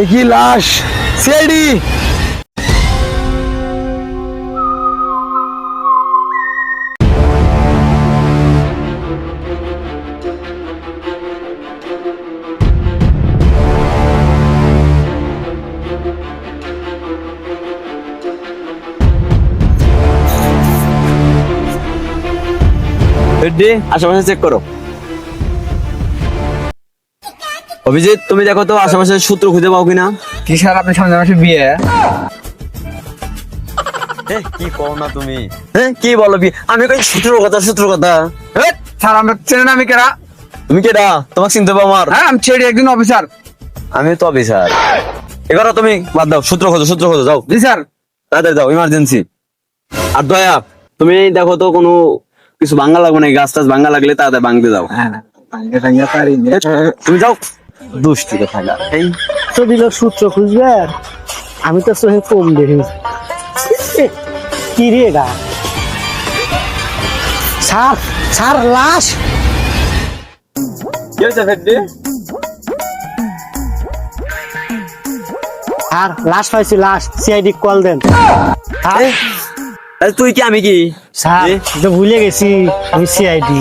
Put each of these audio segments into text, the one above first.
একই লাশ সিআইডি রেড্ডি আশেপাশে চেক করো। অভিজিৎ তুমি দেখো তো আশেপাশে সূত্র খুঁজে পাও কিনা। কি স্যার আপনি সামনে মাসে বিয়ে? কি কও না তুমি? হ্যাঁ কি বলো বি আমি কই সূত্র কথা সূত্র কথা? স্যার আমরা চেনেন আমি কেরা? তুমি কেডা? তোমাকে চিনতে পাও আমার। হ্যাঁ আমি ছেড়ে একজন অফিসার। আমি তো অফিসার। এবার তুমি বাদ দাও সূত্র খোঁজো সূত্র খোঁজো যাও। জি স্যার। তাড়াতাড়ি যাও ইমার্জেন্সি আর দয়া তুমি দেখো তো কোনো কিছু ভাঙা লাগবে না গাছ টাছ ভাঙা লাগলে তাড়াতাড়ি ভাঙতে যাও। হ্যাঁ না। তুমি যাও। দুষ্টি থাকা এই তো দিল সূত্র খুঁজবে? আর আমি তো চোখে কম দেখি। কি রে স্যার স্যার লাশ। কি হয়েছে ফেড্ডি স্যার লাশ পাইছি লাশ। সিআইডি কল দেন। আরে তুই কি আমি কি? স্যার? ভুলে গেছি আমি সিআইডি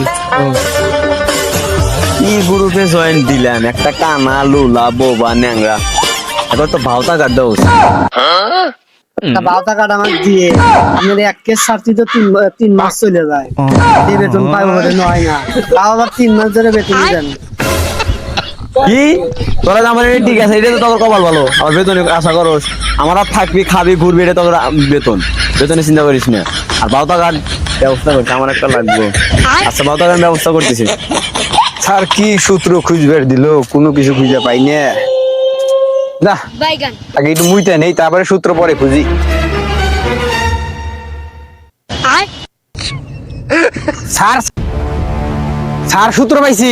কি গ্রুপে জয়েন দিলাম। একটা কানা লুলা বোবা ন্যাংরা। এবার তো ভাওতা কাট দাও তা বারোটা আমার দিয়ে। আমার এক কেস ছাড়তি তো তিন তিন মাস চলে যায়। বেতন পাইবো বলে নয় না। তাও আবার তিন মাস ধরে বেতন দেন কি? তোরা আমার ঠিক আছে এটা তো তোর কপাল ভালো। আমার বেতনে আশা করস আমার আর থাকবি খাবি ঘুরবি এটা তোর বেতন। বেতনে চিন্তা করিস না। আর বাউতা কাট ব্যবস্থা করছি আমার একটা লাগবে। আচ্ছা ভাওতা কাট ব্যবস্থা করতেছি। স্যার কি সূত্র খুঁজবে দিল? কোনো কিছু খুঁজে পাই না আগে একটু মুইতে নেই তারপরে সূত্র পরে খুঁজি। স্যার স্যার সূত্র পাইছি।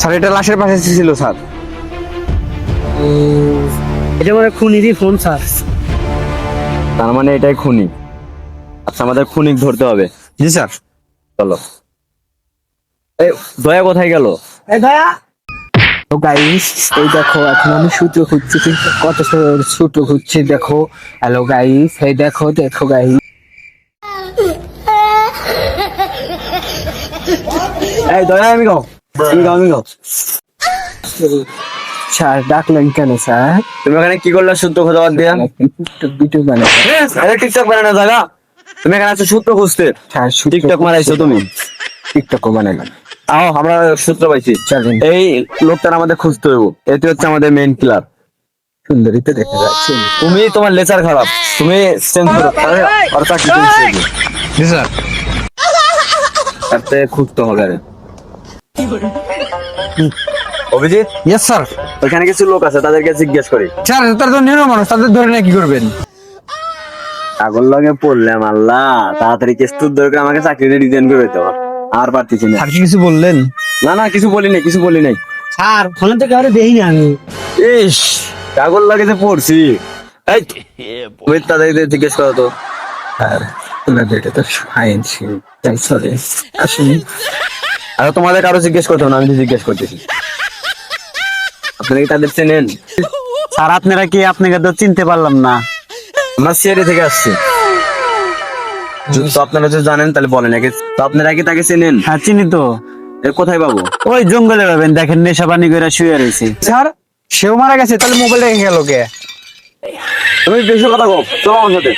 স্যার এটা লাশের পাশে ছিল স্যার। এটা মানে খুনিরই ফোন স্যার তার মানে এটাই খুনি। আচ্ছা আমাদের খুনিক ধরতে হবে। জি স্যার চলো। এই দয়া কোথায় গেল? এই দয়া? তো গাইস এই দেখো এখন আমি সূত্র খুঁজছি কত সূত্র খুঁজছি দেখো। হ্যালো গাইস এই দেখো দেখো গাইস এই দয়া আমি গাও আমি গাও আমি গাও স্যার ডাকলেন কেন স্যার? তুমি ওখানে কি করলে সূত্র খোঁজা বাদ দিয়া? টিকটক ভিডিও বানাই। আরে টিকটক বানানো জায়গা। তুমি এখানে আছো সূত্র খুঁজতে। স্যার টিকটক মারাইছো তুমি। টিকটক বানাইলাম। আও আমরা সূত্র পাইছি। এই লোকটার আমাদের খুঁজতে হইব। এতে হচ্ছে আমাদের মেইন কিলার সুন্দরীতে দেখা যাচ্ছে তুমি তোমার লেচার খারাপ। তুমি করো। আরে, চাকরি জি স্যার। তাতে খুঁজতে হবে আরে। অভিজিৎ? ইয়েস স্যার ওইখানে কিছু লোক আছে তাদেরকে জিজ্ঞেস করি। স্যার তারা তো নিরো মানুষ তাদের ধরে না কি করবেন? আগুন লগে পড়লাম আল্লাহ তাড়াতাড়ি কেস তুর দরকার আমাকে করে দিতে হবে। আর পারতেছি না। কিছু বললেন? না না কিছু বলি নাই কিছু বলি নাই। স্যার ফোনে তো কাউরে দেই না আমি। ইস আগুন লাগে যে পড়ছি। এই ওই তাদেরকে জিজ্ঞেস করো তো। এটা তাই সরি আর তোমাদের কারও জিজ্ঞেস করতে না আমি জিজ্ঞেস করতেছি। আপনারা কি তাদের চেনেন স্যার আপনারা কি আপনাকে তো চিনতে পারলাম না আমরা সিআইডি থেকে আসছি তো আপনারা যদি জানেন তাহলে বলেন আগে তো আপনারা কি তাকে চেনেন হ্যাঁ চিনি তো কোথায় পাবো ওই জঙ্গলে পাবেন দেখেন নেশা পানি করে শুয়ে রয়েছে স্যার সেও মারা গেছে তাহলে মোবাইল রেখে গেল কে তুমি বেশি কথা কও চলো আমার সাথে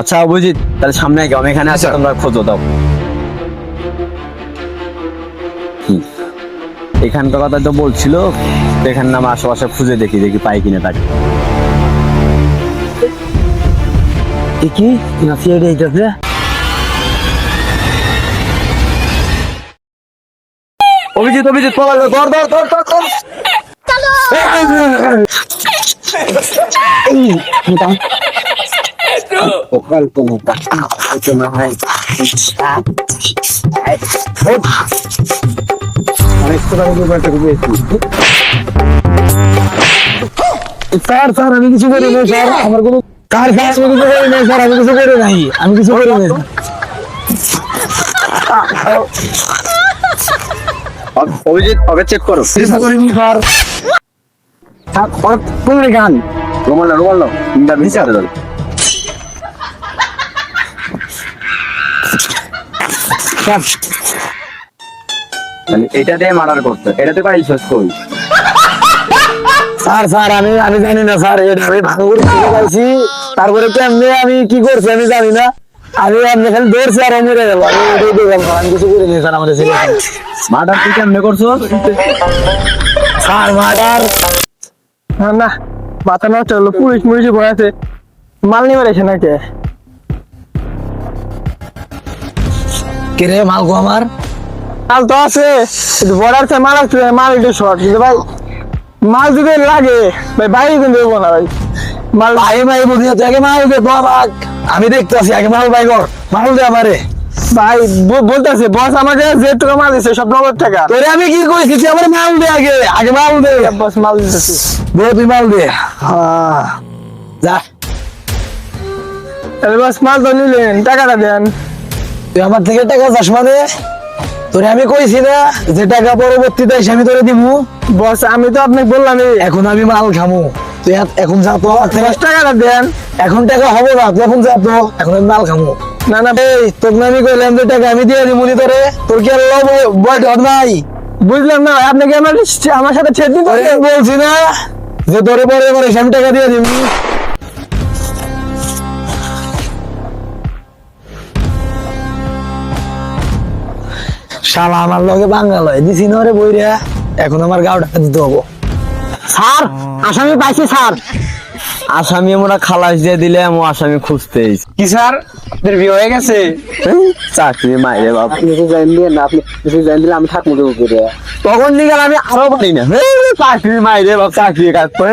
আচ্ছা অভিজিৎ তাহলে সামনে আগে আমি এখানে আছি তোমরা খোঁজো দাও। এখানকার কথা তো বলছিল এখানে আমরা আশেপাশে খুঁজে দেখি দেখি পাই কিনা তাকে কি না সিআইডি এইটাতে অভিজিৎ অভিজিৎ পলা ধর ধর ধর ধর ধর অনেক স্যার স্যার আমি কিছু করি নাই স্যার আমার কোনো স্যার স্যার আমি কিছু করি নাই স্যার আমি কিছু করি নাই আমি কিছু করি নাই অভিজিৎ ওকে চেক করো কিছু করিনি স্যার স্যার কোন গান রুমাল না রুমাল না বেশি স্যার এটা দিয়ে মার্ডার করতে এটাতে পাইছস কই? স্যার স্যার আমি আমি জানি না স্যার এটা আমি ভাঙা করে খুঁজে পাইছি। তারপরে কেমনি আমি কি করছি আমি জানি না। আমি আপনি খালি ধরছি আর আমি মরে যাব আমি ওটাই দেখলাম স্যার আমি কিছু করিনি স্যার আমাদের ছেলে। মার্ডার তুই কেমনে করছ? Sir murder. না মাথা নষ্ট হলো পুলিশ মুলিশ ভয় আছে। মাল নিয়ে বেড়েছে নাকি? মাল গো আমার? মাল তো আছে বর্ডার থেকে মাল আসছে মাল একটু শর্ট। কিন্তু ভাই মাল যদি লাগে ভাই বাইরে কিন্তু দেবো না ভাই। মাল ভাই ভাই বুঝি আগে মাল দে বাবা আমি দেখতে আছি আগে মাল ভাই কর। মাল দে আমারে। ভাই বলতেছে বস আমাকে যে টাকা মাল দিচ্ছে সব নগদ টাকা। তোরে আমি কি কইছি তুই আমার মাল দে আগে আগে মাল দে। বস মাল দিতেছি। দে তুই মাল দে। হ্যাঁ যা। তাহলে বস মাল তো নিলেন টাকাটা দেন। তুই আমার থেকে টাকা চাস মানে? তোরে আমি কইছি না যে টাকা পরবর্তীতে এসে আমি তোরে দিমু। বস আমি তো আপনাকে বললাম এখন আমি মাল খামু। তুই এখন যা তো দশ টাকাটা দেন। এখন টাকা হবে না তুই এখন যা তো। এখন আমি মাল খামু। না না। এই তোকে না আমি কইলাম যে টাকা আমি দিয়ে দিমু নি তোরে। তোর কি আর লব বয় ধর নাই। বুঝলাম না ভাই, আপনি কি আমার আমার সাথে ছেড়ে দিন তোরে বলছি না যে তোরে পরে পরে আমি টাকা দিয়ে দিমু। শালা আমার লগে বাঙ্গাল হয় দিছি না রে বইরা। এখন আমার গাওটা দিতে হব। স্যার আসামি পাইছি স্যার। আসামি আমরা খালাস দিয়ে দিলে আমি আসামি খুঁজতে কি স্যার? আপনার বিয়ে হয়ে গেছে? চাকরি মাইরে বাপ। আপনি কিছু জানেন না আপনি কিছু জানেন দিলে আমি থাকব করে? তখন দিকে আমি আরও পারি না। চাকরি মাইরে বাপ চাকরি কাজ করে।